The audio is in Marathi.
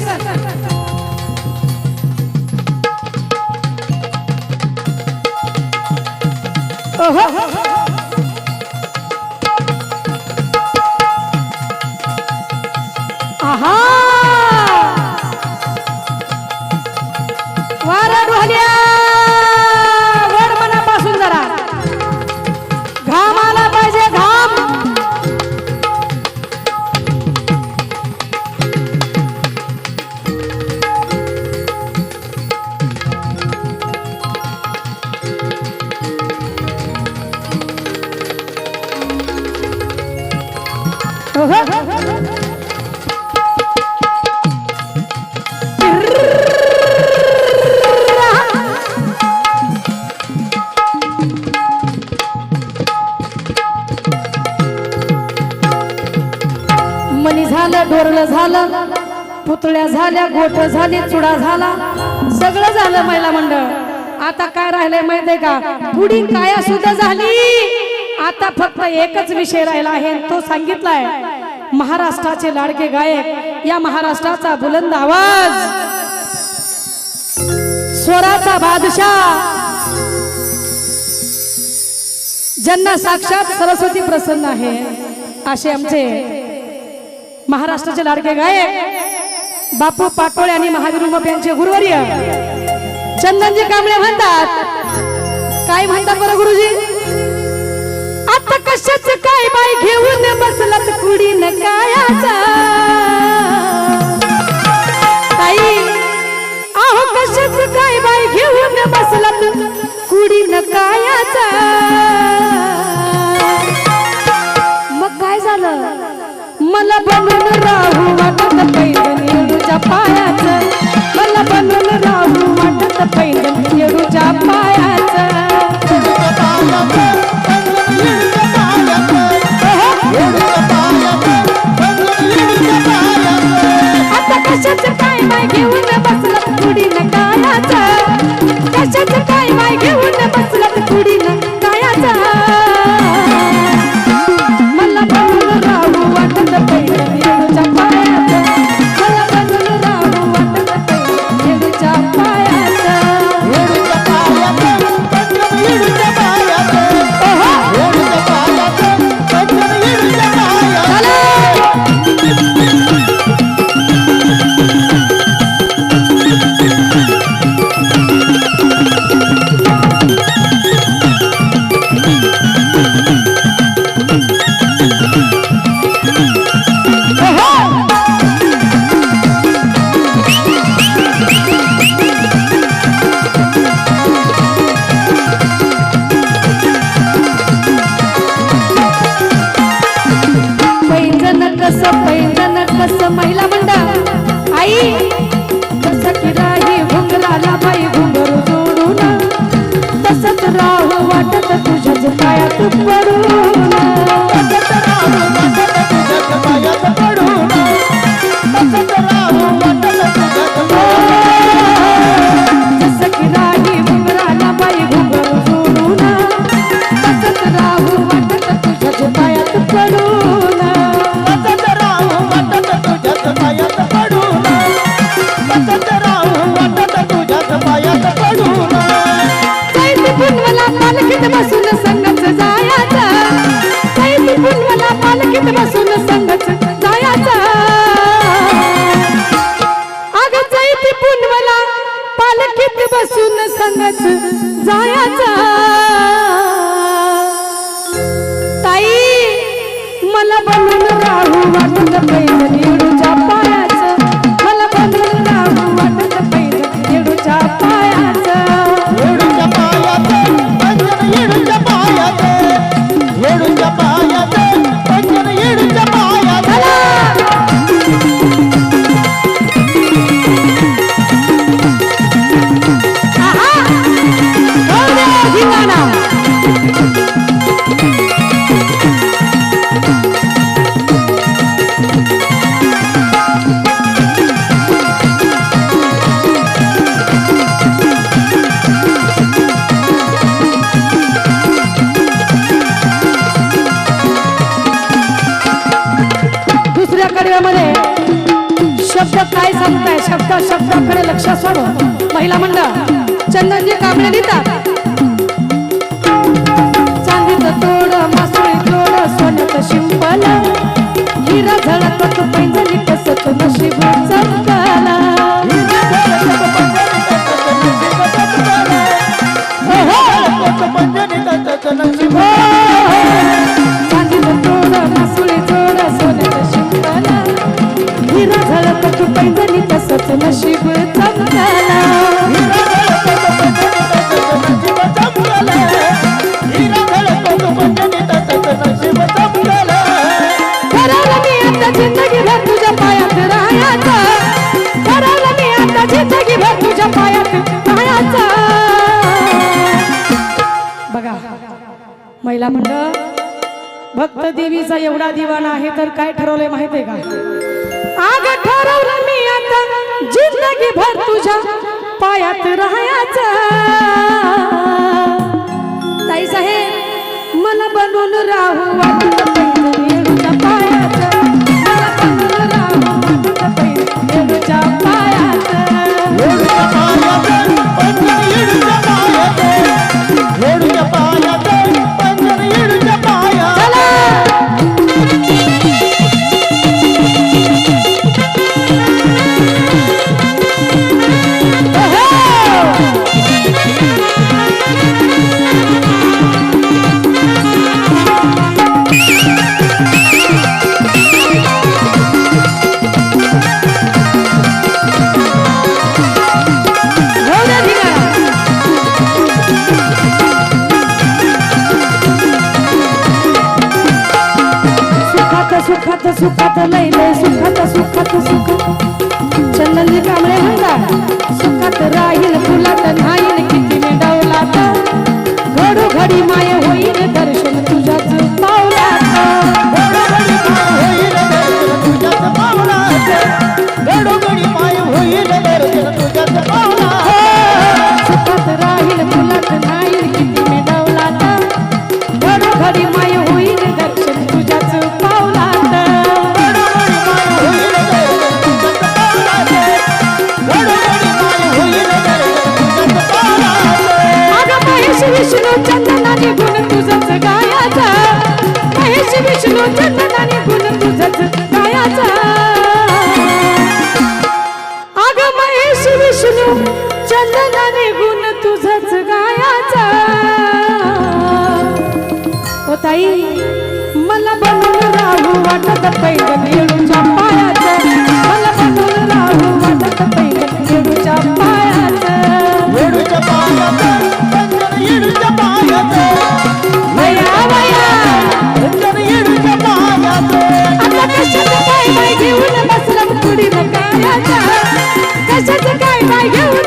દિવસ Oh, oh, oh, oh. झालं पुतळ्या झाल्या गोठ झाली चुडा झाला. सगळं झालं महिला मंडळ. आता काय राहिलंय माहितीये का? पुढी काया सुद्धा झाली? आता फक्त एकच विषय राहिला आहे तो सांगितलाय महाराष्ट्राचे लाडके गायक या महाराष्ट्राचा बुलंद आवाज. स्वराचा बादशाह. ज्यांना साक्षात सरस्वती प्रसन्न आहे असे आमचे महाराष्ट्राचे लाडके गायक बापू पाटोळे आणि महावीर उमप यांचे गुरुवर्य चंदनजी कांबळे म्हणतात. काय म्हणतात बरं गुरुजी? बसून शब्द काय सांगताय? शब्द शब्दाकडे लक्ष सोडून. महिला मंडळ चंदनजी कांबळे लिहितात भक्त देवीचा एवढा दिवाना आहे तर काय ठरवलंय माहीत आहे का? आग ठरवलं मी आता जिंदगी भर तुझ्या पायात राहायच. ताई साहेब मला बनवून राहू su pato lei, lei su বাঁচা you.